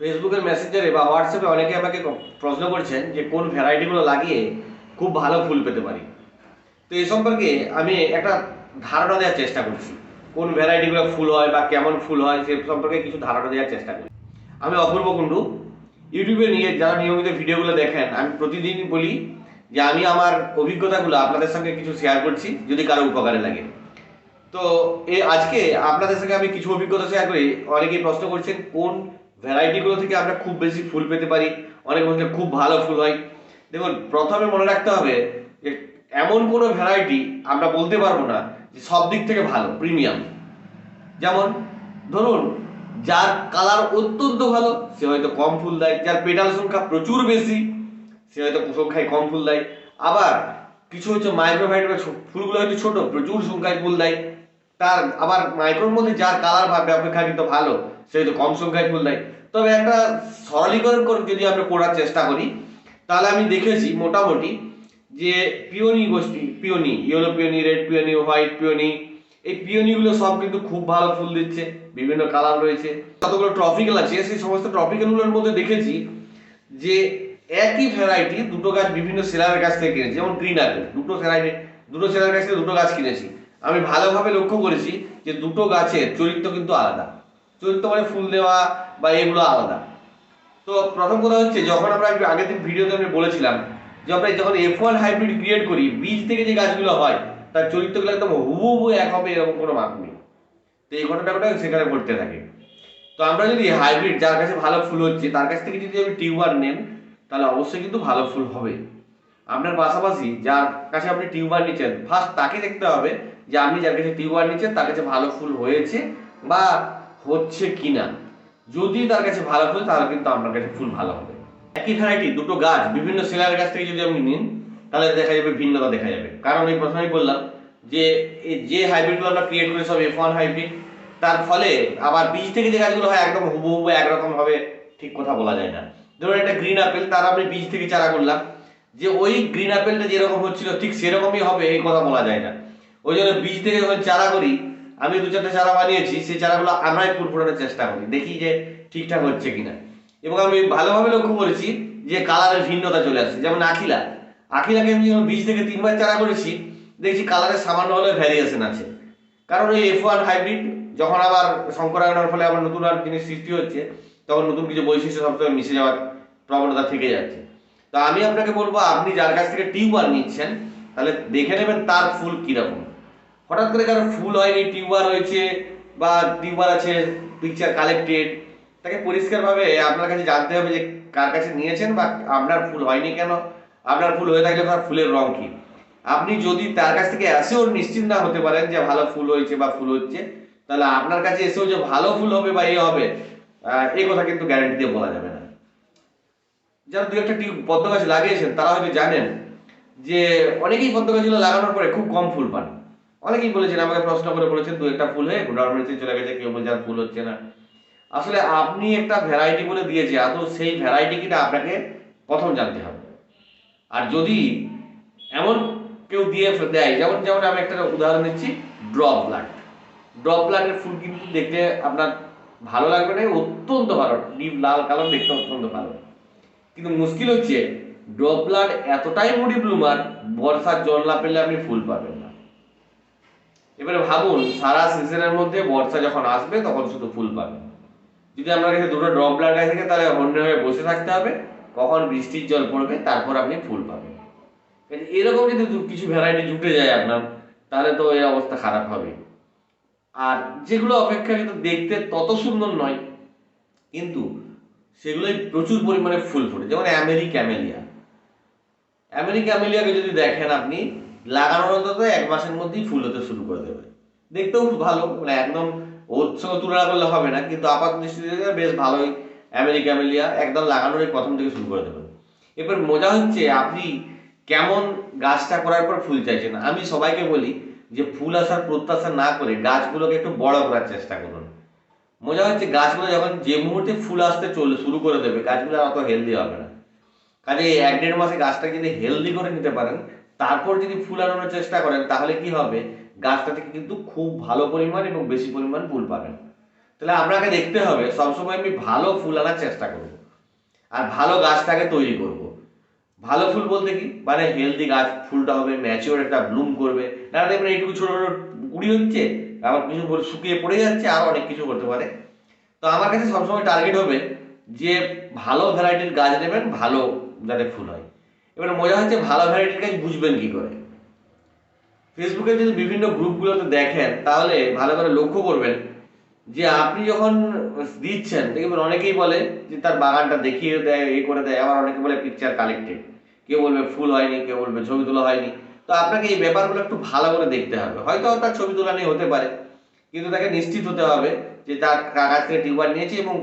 ফেসবুকের মেসেঞ্জারে বা হোয়াটসঅ্যাপে অনেকে আমাকে প্রশ্ন করছেন যে কোন ভ্যারাইটিগুলো লাগিয়ে খুব ভালো ফুল পেতে পারি। তো এই সম্পর্কে আমি একটা ধারণা দেওয়ার চেষ্টা করছি। কোন ভ্যারাইটিগুলো ফুল হয় বা কেমন ফুল হয় সে সম্পর্কে কিছু ধারণা দেওয়ার চেষ্টা করি। আমি অপূর্ব কুণ্ডু। ইউটিউবে নিয়ে যারা নিয়মিত ভিডিওগুলো দেখেন, আমি প্রতিদিন বলি যে আমি আমার অভিজ্ঞতাগুলো আপনাদের সঙ্গে কিছু শেয়ার করছি, যদি কারও উপকারে লাগে। তো এ আজকে আপনাদের সঙ্গে আমি কিছু অভিজ্ঞতা শেয়ার করি। অনেকেই প্রশ্ন করছেন, কোন ভ্যারাইটিগুলো থেকে আমরা খুব বেশি ফুল পেতে পারি। অনেক বলছে খুব ভালো ফুল হয়। দেখুন, প্রথমে মনে রাখতে হবে যে, এমন কোনো ভ্যারাইটি আমরা বলতে পারব না যে সব দিক থেকে ভালো প্রিমিয়াম যেমন, ধরুন, যার কালার অত্যন্ত ভালো, সে হয়তো কম ফুল দেয়। যার পেটাল সংখ্যা প্রচুর বেশি, সে হয়তো সংখ্যায় কম ফুল দেয়। আবার, কিছু হচ্ছে মাইক্রোভাইট ফুলগুলো হয়তো ছোট, প্রচুর সংখ্যায় ফুল দেয়। তার আবার মাইক্রোর মধ্যে যার কালার বা অপেক্ষাকৃত ভালো, সে হয়তো কম সংখ্যায় ফুল দেয়। তবে একটা সরলীকরণ করে যদি আমরা করার চেষ্টা করি, তাহলে আমি দেখেছি মোটামুটি যে পিওনি গোষ্ঠী peony yellow peony red peony white peony এই পিওনিগুলো সব কিন্তু খুব ভালো ফুল দিচ্ছে, বিভিন্ন কালার রয়েছে। কতগুলো ট্রপিক্যাল আছে, সেই সমস্ত ট্রপিক্যালগুলোর মধ্যে দেখেছি যে একই ভ্যারাইটি দুটো গাছ বিভিন্ন সেলারের কাছ থেকে কিনেছি, যেমন গ্রিন আপেল দুটো ভ্যারাইটি দুটো সেলারের কাছ থেকে দুটো গাছ কিনেছি। আমি ভালোভাবে লক্ষ্য করেছি যে দুটো গাছের চরিত্র কিন্তু আলাদা। চরিত্র মানে ফুল দেওয়া বা এগুলো আলাদা। তো প্রথম কথা হচ্ছে, যখন আমরা আগের দিন ভিডিওতে আমি বলেছিলাম যে আমরা যখন এফ ওয়ান হাইব্রিড ক্রিয়েট করি, বীজ থেকে যে গাছগুলো হয়, তার চরিত্রগুলো একদম হুবহু এক হবে এরকম কোনো মাপ নেই। তো এই ঘটনাটা সেখানে ঘটতে থাকে। তো আমরা যদি হাইব্রিড যার কাছে ভালো ফুল হচ্ছে, তার কাছ থেকে যদি আপনি টিউবার নেন, তাহলে অবশ্যই কিন্তু ভালো ফুল হবে। আপনার পাশাপাশি, যার কাছে আপনি টিউবার নিচ্ছেন ফার্স্ট তাকে দেখতে হবে যে আপনি যার কাছে টিউবার নিচ্ছেন তার কাছে ভালো ফুল হয়েছে বা হচ্ছে কিনা। যদি তার কাছে ভালো ফুল, তাহলে কিন্তু আপনার কাছে ফুল ভালো হবে। একই ভ্যারাইটি দুটো গাছ, বিভিন্ন সেলারের কাছ থেকে যদি আপনি নিন, তাহলে দেখা যাবে ভিন্নতা দেখা যাবে। কারণ এই প্রথমেই বললাম যে যে হাইব্রিডগুলো আমরা ক্রিয়েট করি সব এফ ওয়ান হাইব্রিড তার ফলে আবার বীজ থেকে যে গাছগুলো হয়, একদম হুবহু একরকম হবে ঠিক কথা বলা যায় না। ধরুন একটা গ্রিন আপেল তার আমি বীজ থেকে চারা করলাম, যে ওই গ্রিন আপেলটা যেরকম হচ্ছিল, ঠিক সেরকমই হবে, এই কথা বলা যায় না। ওই জন্য বীজ থেকে যখন চারা করি, আমি দু চারটে চারা বানিয়েছি, সেই চারাগুলো আমরাই ফুল ফোটানোর চেষ্টা করি, দেখি যে ঠিকঠাক হচ্ছে কিনা। এবং আমি ভালোভাবে লক্ষ্য করেছি যে কালারের ভিন্নতা চলে আসছে, যেমন আখিলা। আখিলাকে আমি যখন বীজ থেকে তিনবার চারা করেছি, দেখছি কালারের সামান্য হলেও ভ্যারিয়েশন আছে। কারণ ওই এফ ওয়ান হাইব্রিড যখন আবার সংকরায়নের ফলে আবার নতুন আর জিনিস সৃষ্টি হচ্ছে, তখন নতুন কিছু বৈশিষ্ট্য সবসময় মিশে যাওয়ার প্রবণতা থেকে যাচ্ছে। তো আমি আপনাকে বলব, আপনি যার কাছ থেকে টিউবার নিচ্ছেন, তাহলে দেখে নেবেন তার ফুল কীরকম। হঠাৎ করে কারও ফুল হয়নি টিউবার হয়েছে বা টিউবার আছে পিকচার কালেক্টেড তাকে পরিষ্কারভাবে আপনার কাছে জানতে হবে যে কার কাছে নিয়েছেন বা আপনার ফুল হয়নি কেন? আপনার ফুল হয়ে থাকলে তার ফুলের রং কি? আপনি যদি তার কাছ থেকে এসেও নিশ্চিত না হতে পারেন যে ভালো ফুল হয়েছে বা ফুল হচ্ছে, তাহলে আপনার কাছে এসেও যে ভালো ফুল হবে বা এ হবে এই কথা কিন্তু গ্যারান্টি দিয়ে বলা যাবে না। যারা দু একটা টিউব পদ্ম গাছ লাগিয়েছেন, তারা হয়তো জানেন যে অনেকেই পদ্ম গাছগুলো লাগানোর পরে খুব কম ফুল পান। অনেকেই বলেছেন, আমাকে প্রশ্ন করে বলেছেন দু একটা ফুল হয়ে চলে গেছে, কেউ বলছে আর ফুল হচ্ছে না। আসলে আপনি একটা ভ্যারাইটি বলে দিয়েছে, আদৌ সেই ভ্যারাইটি কিনা আপনাকে প্রথম জানতে হবে। আর যদি এমন কেউ দিয়ে দেয়, যেমন যেমন আমি একটা উদাহরণ দিচ্ছি, ড্রপ ব্লাড ড্রপ ব্লাডের ফুল কিন্তু দেখতে আপনার ভালো লাগবে না, অত্যন্ত ভালো ডিপ লাল কালার দেখতে অত্যন্ত ভালো। কিন্তু মুশকিল হচ্ছে, ড্রপ ব্লাড এতটাই মুডি ব্লুমার, বর্ষার জল না পেলে আপনি ফুল পাবেন। এবারে ভাবুন, সারা সিজনের মধ্যে বর্ষা যখন আসবে, তখন শুধু ফুল পাবে। যদি আপনার কাছে দুটো ড্রপ গাছ থাকে, তাহলে হন্যে হয়ে বসে থাকতে হবে। কখন বৃষ্টির জল পড়বে, তারপর আপনি ফুল পাবেন। এরকম যদি কিছু ভ্যারাইটি জুটে যায় আপনার, তাহলে তো এই অবস্থা খারাপ হবে। আর যেগুলো অপেক্ষাকৃত দেখতে তত সুন্দর নয়, কিন্তু সেগুলোই প্রচুর পরিমাণে ফুল ফোটে। যেমন আমেরি ক্যামেলিয়া আমেরি ক্যামেলিয়াকে যদি দেখেন আপনি লাগানোর অন্তত এক মাসের মধ্যেই ফুল হতে শুরু করে দেবে। দেখতেও ভালো মানে একদম ওর সঙ্গে তুলনা করলে হবে না, কিন্তু আপাত দৃষ্টিতে বেশ ভালোই আমেরি ক্যামেলিয়া একদম লাগানোর প্রথম থেকে শুরু করে দেবেন এবার মজা হচ্ছে আপনি কেমন গাছটা করার পর ফুল চাইছেন? আমি সবাইকে বলি যে ফুল আসার প্রত্যাশা না করে গাছগুলোকে একটু বড় করার চেষ্টা করুন। মজা হচ্ছে গাছগুলো যখন যে মুহূর্তে ফুল আসতে চলে, শুরু করে দেবে, গাছগুলো অত হেলদি হবে না। কাজে এক দেড় মাসে গাছটা যদি হেলদি করে নিতে পারেন তারপর যদি ফুল আনানোর চেষ্টা করেন, তাহলে কি হবে? গাছটা থেকে কিন্তু খুব ভালো পরিমাণ এবং বেশি পরিমাণ ফুল পাবেন। তাহলে আপনাকে দেখতে হবে, সবসময় আমি ভালো ফুল আনার চেষ্টা করব। আর ভালো গাছটাকে তৈরি করব। ভালো ফুল বলতে কি? মানে হেলদি গাছ, ফুলটা হবে ম্যাচিওর একটা ব্লুম করবে। না দেখবেন এইটুকু ছোট ছোট কুড়ি হচ্ছে, আবার কিছু শুকিয়ে পড়ে যাচ্ছে আরও অনেক কিছু করতে পারে। তো আমার কাছে সবসময় টার্গেট হবে যে ভালো ভ্যারাইটির গাছ নেবেন, ভালো যাতে ফুল হয়। এবার মজা হচ্ছে ভালো ভ্যারাইটির গাছ বুঝবেন কি করে। ফেসবুকে যদি বিভিন্ন গ্রুপগুলোতে দেখেন, তাহলে ভালো করে লক্ষ্য করবেন যে আপনি যখন দিচ্ছেন, দেখবেন অনেকেই বলে যে তার বাগানটা দেখিয়ে দেয় এই করে দেয়, আবার অনেকে বলে পিকচার কালেক্টেড কেউ বলবে ফুল হয়নি, কেউ বলবে ছবি তোলা হয়নি। তো আপনাকে এই ব্যাপারগুলো একটু ভালো করে দেখতে হবে। হয়তো তার ছবি তোলা নিয়ে হতে পারে, কিন্তু তাকে নিশ্চিত হতে হবে যে তার কাছ থেকে টিউবার নিয়েছে এবং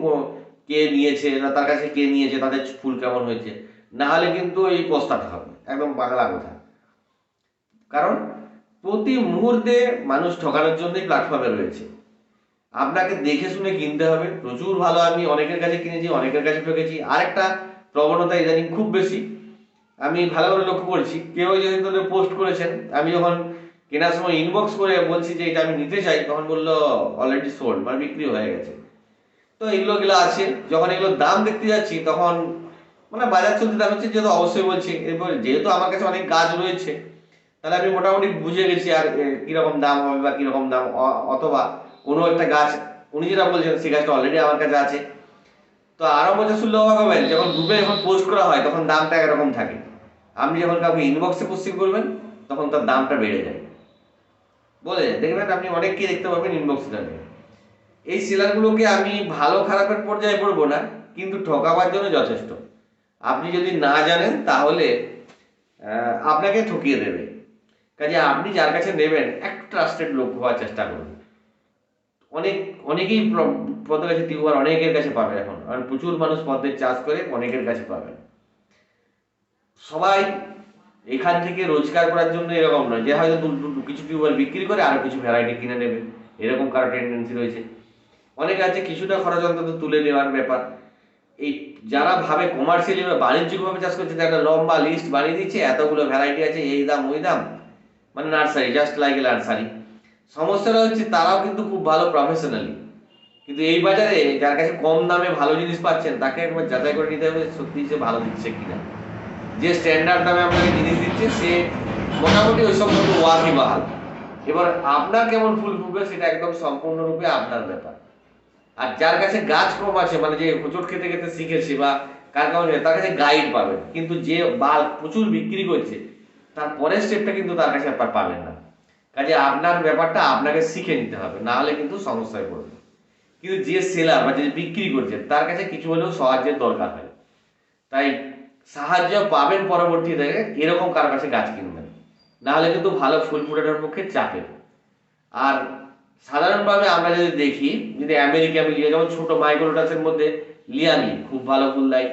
কে নিয়েছে, না তার কাছে কে নিয়েছে, তাদের ফুল কেমন হয়েছে। না হলে কিন্তু এই পস্তাতে হবে একদম বাংলা কথা। কারণ প্রতি মুহূর্তে মানুষ ঠকানোর জন্যই প্ল্যাটফর্মে রয়েছে। আপনাকে দেখে শুনে কিনতে হবে। প্রচুর ভালো আমি অনেকের কাছে কিনেছি, অনেকের কাছে ঠকেছি। আরেকটা প্রবণতা ইদানিং খুব বেশি। আমি ভালো করে লক্ষ্য করেছি, কেউ যদি তোদের পোস্ট করেছেন, আমি যখন কেনার সময় ইনবক্স করে বলছি যে এটা আমি নিতে চাই, তখন বলল অলরেডি সোল্ড মানে বিক্রি হয়ে গেছে। তো এগুলো গুলো আছে। যখন এগুলোর দাম দেখতে যাচ্ছি, তখন মানে বাজার চলতে দাম হচ্ছে যেহেতু অবশ্যই বলছি, এরপর যেহেতু আমার কাছে অনেক গাছ রয়েছে, তাহলে আমি মোটামুটি বুঝে গেছি আর কীরকম দাম হবে বা কীরকম দাম অথবা কোনো একটা গাছ, উনি যেটা বলছেন সেই গাছটা অলরেডি আমার কাছে আছে। তো আরও মজা শুনলে অবাক হবেন যখন গ্রুপে যখন পোস্ট করা হয়, তখন দামটা একরকম থাকে। আপনি যখন কাউকে ইনবক্সে পোস্টিং করবেন, তখন তার দামটা বেড়ে যায়। বলে, দেখবেন আপনি অনেককেই দেখতে পাবেন ইনবক্সে যাবে এই সেলারগুলোকে আমি ভালো খারাপের পর্যায়ে পড়ব না, কিন্তু ঠকাবার জন্য যথেষ্ট। আপনি যদি না জানেন তাহলে আপনাকে ঠকিয়ে দেবে। কাজে আপনি যার কাছে নেবেন এক ট্রাস্টেড লোক হওয়ার চেষ্টা করুন। অনেক, অনেকেই পদ্মের কাছে টিউবার অনেকের কাছে পাবেন এখন। কারণ প্রচুর মানুষ পদ্মের চাষ করে অনেকের কাছে পাবেন। সবাই এখান থেকে রোজগার করার জন্য এরকম নয়। যে হয়তো কিছু টিউবার বিক্রি করে আরও কিছু ভ্যারাইটি কিনে নেবে। এরকম কারও টেন্ডেন্সি রয়েছে। অনেকে আছে, কিছুটা খরচ অন্তত তুলে নেওয়ার ব্যাপার। এই যারা ভাবে কমার্শিয়ালি বা বাণিজ্যিকভাবে চাষ করছে একটা লম্বা লিস্ট বানিয়ে দিচ্ছে, এতগুলো ভ্যারাইটি আছে, এই দাম, ওই দাম। মানে nursery just like a nursery সমস্যাটা হচ্ছে, তারাও কিন্তু খুব ভালো প্রফেশনালি কিন্তু এই বাজারে যার কাছে কম দামে ভালো জিনিস পাচ্ছেন, তাকে একবার যাচাই করে নিতে হবে সত্যি সে ভালো দিচ্ছে কিনা। যে স্ট্যান্ডার্ড দামে আপনাকে জিনিস দিচ্ছে, সে মোটামুটি ওই সম্পর্ক ওয়াকি বাহাল এবার আপনার কেমন ফুল ফুটবে, সেটা একদম সম্পূর্ণরূপে আপনার ব্যাপার। আর যার কাছে গাছ কম আছে মানে যে হোঁচট খেতে খেতে শিখেছে বা কার কারণে তার কাছে গাইড পাবেন। কিন্তু যে বাল প্রচুর বিক্রি করছে, তার পরের স্টেপটা কিন্তু তার কাছে আপনার পাবেন না। কাজে আপনার ব্যাপারটা আপনাকে শিখে নিতে হবে, না হলে কিন্তু সমস্যায় পড়বে কিন্তু যে সেলার বা যে বিক্রি করছে, তার কাছে কিছু হলেও সাহায্যের দরকার হয়। তাই সাহায্য পাবেন পরবর্তীতে এরকম কারও কাছে গাছ কিনবেন। না হলে কিন্তু ভালো ফুল ফুটানোর পক্ষে চাপে। আর সাধারণভাবে আমরা যদি দেখি, যদি আমেরিকা মিলিয়ে যেমন ছোট মাইক্রোটাসের মধ্যে লিয়ালি খুব ভালো ফুল দেয়,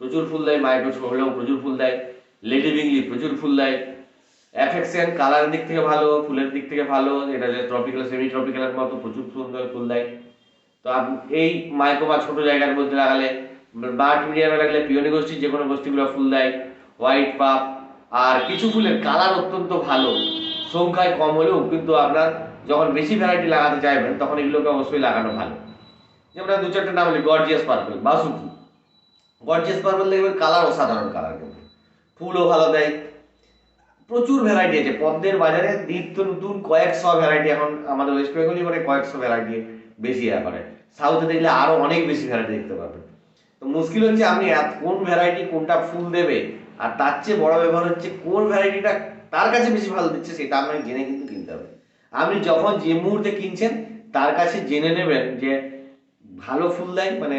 প্রচুর ফুল দেয় মাইক্রো হলেও প্রচুর ফুল দেয়, লেডি বিংলি প্রচুর ফুল দেয়, অ্যাফেক্সিয়ান কালারের দিক থেকে ভালো, ফুলের দিক থেকে ভালো, এটা যে ট্রপিক্যাল সেমি ট্রপিক্যালের মতো প্রচুর সুন্দর ফুল দেয়। তো এই মাইক্রো বা ছোটো জায়গার মধ্যে লাগালে বার্ড মিডিয়ামে লাগলে পিওনি গোষ্ঠীর যে কোনো গোষ্ঠীগুলো ফুল দেয়, হোয়াইট পাপ, আর কিছু ফুলের কালার অত্যন্ত ভালো, সংখ্যায় কম হলেও কিন্তু আপনার যখন বেশি ভ্যারাইটি লাগাতে চাইবেন, তখন এগুলোকে অবশ্যই লাগানো ভালো। যেমন দু চারটে নাম বলি gorgeous purple Basuki gorgeous purple দেখবেন কালার অসাধারণ কালার কিন্তু। ফুলও ভালো দেয়। প্রচুর ভ্যারাইটি আছে। পদ্মের বাজারে নিত্য নতুন কয়েকশো ভ্যারাইটি এখন আমাদের ওয়েস্ট বেঙ্গলই মানে কয়েকশো ভ্যারাইটি বেশি করে। সাউথে দেখলে আরও অনেক বেশি ভ্যারাইটি দেখতে পাবেন। তো মুশকিল হচ্ছে আপনি কোন ভ্যারাইটি কোনটা ফুল দেবে, আর তার চেয়ে বড় ব্যাপার হচ্ছে কোন ভ্যারাইটিটা তার কাছে বেশি ভালো দিচ্ছে, সেটা আপনাকে জেনে কিন্তু কিনতে হবে। আপনি যখন যে মুহূর্তে কিনছেন, তার কাছে জেনে নেবেন যে ভালো ফুল দেয় মানে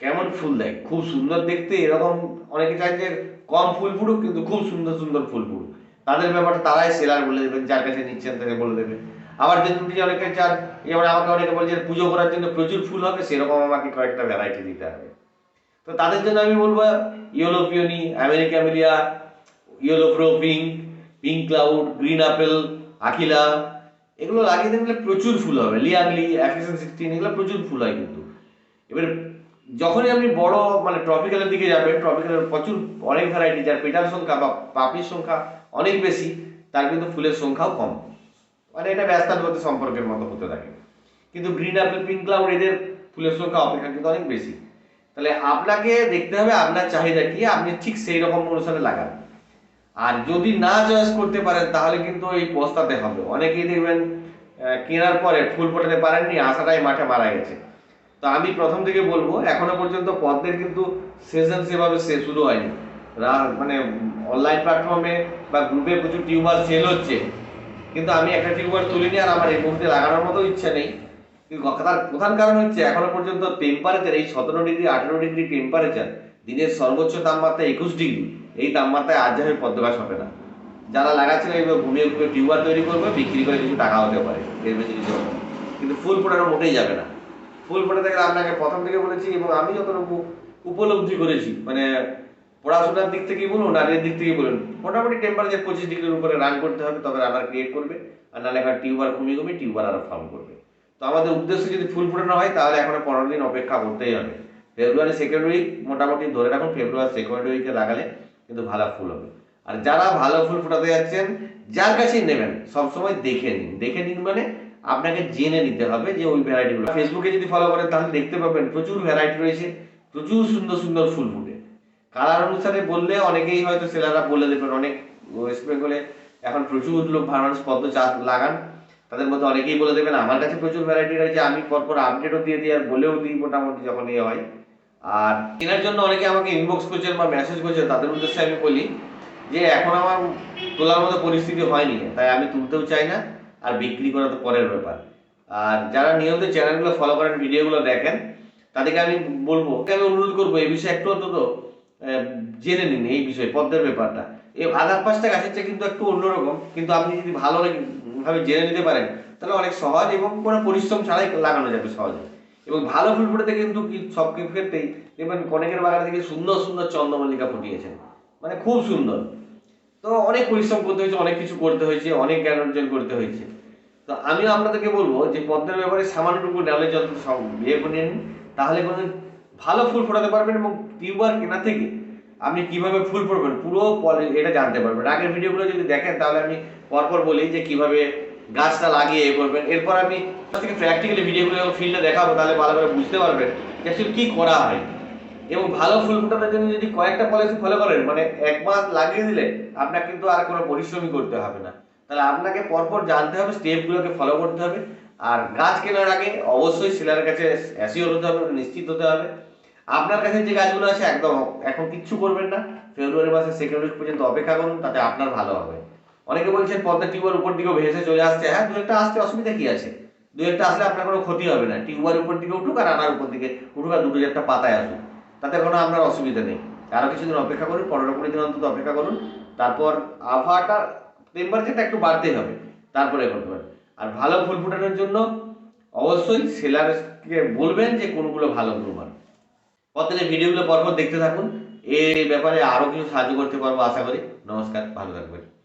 কেমন ফুল দেয়। খুব সুন্দর দেখতে, এরকম অনেকে চায় যে কম ফুল ফুটুক কিন্তু খুব সুন্দর সুন্দর ফুল ফুটুক তাদের ব্যাপারটা তারাই সেলার বলে দেবেন, যার কাছে নিচ্ছেন তাকে বলে দেবে আবার যদি অনেকে চান, যেমন আমাকে অনেকে বলছে পুজো করার জন্য প্রচুর ফুল হবে, সেরকম আমাকে কয়েকটা ভ্যারাইটি দিতে হবে। তো তাদের জন্য আমি বলব ইয়েলো পিওনি আমেরিকা মিলিয়া yellow pro pink pink cloud green apple Akila, এগুলো লাগিয়ে দেখলে প্রচুর ফুল হবে। লিয়াংলি অ্যাফিসন সিক্সটিন এগুলো প্রচুর ফুল হয় কিন্তু। এবার যখনই আপনি বড় মানে ট্রপিক্যালের দিকে যাবেন ট্রপিক্যালের প্রচুর অনেক ভ্যারাইটি যার পেটার সংখ্যা বা পাপড়ির সংখ্যা অনেক বেশি, তার কিন্তু ফুলের সংখ্যাও কম। মানে এটা ব্যস্তার মধ্যে সম্পর্কের মতো হতে থাকে। কিন্তু গ্রিন অ্যাপেল পিঙ্ক ক্লাউড এদের ফুলের সংখ্যা অপেক্ষা কিন্তু অনেক বেশি। তাহলে আপনাকে দেখতে হবে আপনার চাহিদা কি, আপনি ঠিক সেই রকম অনুসারে লাগান। আর যদি না চয়েস করতে পারেন, তাহলে কিন্তু এই পস্তাতে হবে। অনেকেই দেখবেন কেনার পরে ফুল ফোটাতে পারেননি আশাটাই মাঠে মারা গেছে। তো আমি প্রথম থেকে বলব, এখনও পর্যন্ত পদ্মের কিন্তু সেশন সেভাবে সে শুরু হয়নি। মানে অনলাইন প্ল্যাটফর্মে বা গ্রুপে প্রচুর টিউবার সেল হচ্ছে। কিন্তু আমি একটা টিউবার তুলিনি আর আমার এই মুহূর্তে লাগানোর মতো ইচ্ছা নেই। তার প্রধান কারণ হচ্ছে, এখনও পর্যন্ত টেম্পারেচার এই সতেরো ডিগ্রি, আঠেরো ডিগ্রি টেম্পারেচার দিনের সর্বোচ্চ তাপমাত্রা একুশ ডিগ্রি। এই তাপমাত্রায় আর যাবে পদ্ম গাছ হবে না। যারা লাগাচ্ছিল এইভাবে ঘুমিয়ে ঘুমিয়ে টিউবার তৈরি করবে, বিক্রি করে কিছু টাকা হতে পারে, এর বেশি কিছু হবে কিন্তু ফুল ফোটানো মোটেই যাবে না। ফুল ফোটাতে গেলে আপনাকে প্রথম থেকে বলেছি এবং আমি যতটুকু উপলব্ধি করেছি মানে পড়াশোনার দিক থেকেই বলুন আর এর দিক থেকেই বলুন, মোটামুটি টেম্পারেচার পঁচিশ ডিগ্রির উপরে রান করতে হবে, তবে রাবার ক্রিয়েট করবে, আর নাহলে এবার টিউবার কমিয়ে কমিয়ে টিউবার আরও ফর্ম করবে। তো আমাদের উদ্দেশ্য যদি ফুল ফোটানো হয়, তাহলে এখন পনেরো দিন অপেক্ষা করতেই হবে। ফেব্রুয়ারি সেকেন্ড উইক মোটামুটি ধরে রাখুন ফেব্রুয়ারি সেকেন্ড উইকে লাগালে কিন্তু ভালো ফুল হবে। আর যারা ভালো ফুল ফোটাতে যাচ্ছেন, যার কাছেই নেবেন, সবসময় দেখে নিন। দেখে নিন মানে আপনাকে জেনে নিতে হবে যে ওই ভ্যারাইটিগুলো। ফেসবুকে যদি ফলো করেন, তাহলে দেখতে পাবেন প্রচুর ভ্যারাইটি রয়েছে, প্রচুর সুন্দর সুন্দর ফুল ফুটে। কালার অনুসারে বললে অনেকেই হয়তো সেলাররা বলে দেবেন, অনেক ওয়েস্ট বেঙ্গলে এখন প্রচুর লোক মানুষ পদ্ম চাষ লাগান। তাদের মধ্যে অনেকেই বলে দেবেন, আমার কাছে প্রচুর ভ্যারাইটি রয়েছে, আমি পরপর আপডেটও দিয়ে দিই আর বলেও দিই মোটামুটি যখন ইয়ে হয়। আর কেনার জন্য অনেকে আমাকে ইনবক্স করছেন বা মেসেজ করছেন, তাদের উদ্দেশ্যে আমি বলি যে এখন আমার তোলার মতো পরিস্থিতি হয়নি, তাই আমি তুলতেও চাই না আর বিক্রি করা তো পরের ব্যাপার। আর যারা নিয়মিত চ্যানেলগুলো ফলো করেন ভিডিওগুলো দেখেন, তাদেরকে আমি বলব আমি অনুরোধ করব এই বিষয়ে একটু অন্তত জেনে নিন এই বিষয়ে, পদ্মের ব্যাপারটা। এই আধার পাঁচটা গাছের চেয়ে কিন্তু একটু অন্যরকম, কিন্তু আপনি যদি ভালো ভাবে জেনে নিতে পারেন, তাহলে অনেক সহজ এবং কোনো পরিশ্রম ছাড়াই লাগানো যাবে সহজে। এবং ভালো ফুল ফুটেতে কিন্তু সব ক্ষেত্রেই দেখবেন অনেকের বাগান থেকে সুন্দর সুন্দর চন্দ্রমল্লিকা ফুটিয়েছেন। মানে খুব সুন্দর। তো অনেক পরিশ্রম করতে হয়েছে, অনেক কিছু করতে হয়েছে, অনেক জ্ঞান অর্জন করতে হয়েছে। তো আমিও আপনাদেরকে বলব যে পদ্মের ব্যাপারে সামান্যটুকু নলেজ সব বিয়ে করে নিন, তাহলে কোনো ভালো ফুল ফোটাতে পারবেন এবং টিউবার কেনা থেকে আপনি কীভাবে ফুল ফোটাবেন, পুরো এটা জানতে পারবেন। আগের ভিডিওগুলো যদি দেখেন, তাহলে আমি পরপর বলি যে কীভাবে গাছটা লাগিয়ে এ করবেন। এরপর আমি থেকে প্র্যাকটিক্যালি ভিডিওগুলো এবং ফিল্ডে দেখাবো, তাহলে ভালো করে বুঝতে পারবেন যে অ্যাকচুয়ালি কী করা হয়। এবং ভালো ফুল ফোটানোর জন্য যদি কয়েকটা পলিসি ফলো করেন মানে এক মাস লাগিয়ে দিলে আপনার কিন্তু আর কোনো পরিশ্রমই করতে হবে না। তাহলে আপনাকে পরপর জানতে হবে স্টেপগুলোকে ফলো করতে হবে। আর গাছ কেনার আগে অবশ্যই সেলারের কাছে অ্যাসিওর হতে হবে, নিশ্চিত হতে হবে। আপনার কাছে যে গাছগুলো আছে, একদম এখন কিচ্ছু করবেন না। ফেব্রুয়ারি মাসের সেকেন্ড উইক পর্যন্ত অপেক্ষা করুন, তাতে আপনার ভালো হবে। অনেকে বলছেন পদ্মা টিউবার উপর দিকেও ভেসে চলে আসছে। হ্যাঁ দু একটা আসতে অসুবিধা কি আছে? দু একটা আসলে আপনার কোনো ক্ষতি হবে না। টিউবার উপর দিকে উঠুক আর আনার উপর দিকে উঠুক আর দুটো একটা পাতায় আসুক। তাতে কোনো আপনার অসুবিধা নেই। আরও কিছুদিন অপেক্ষা করুন, পনেরো কুড়ি দিন অন্তত অপেক্ষা করুন। তারপর আবহাওয়াটা টেম্পারেচারটা একটু বাড়তেই হবে। তারপরে করতে পারেন। আর ভালো ফুল ফোটানোর জন্য অবশ্যই সেলারকে বলবেন যে কোনগুলো ভালো গ্রুমার পথের ভিডিওগুলো পরপর দেখতে থাকুন। এই ব্যাপারে আরও কিছু সাহায্য করতে পারব আশা করি। নমস্কার, ভালো থাকবেন।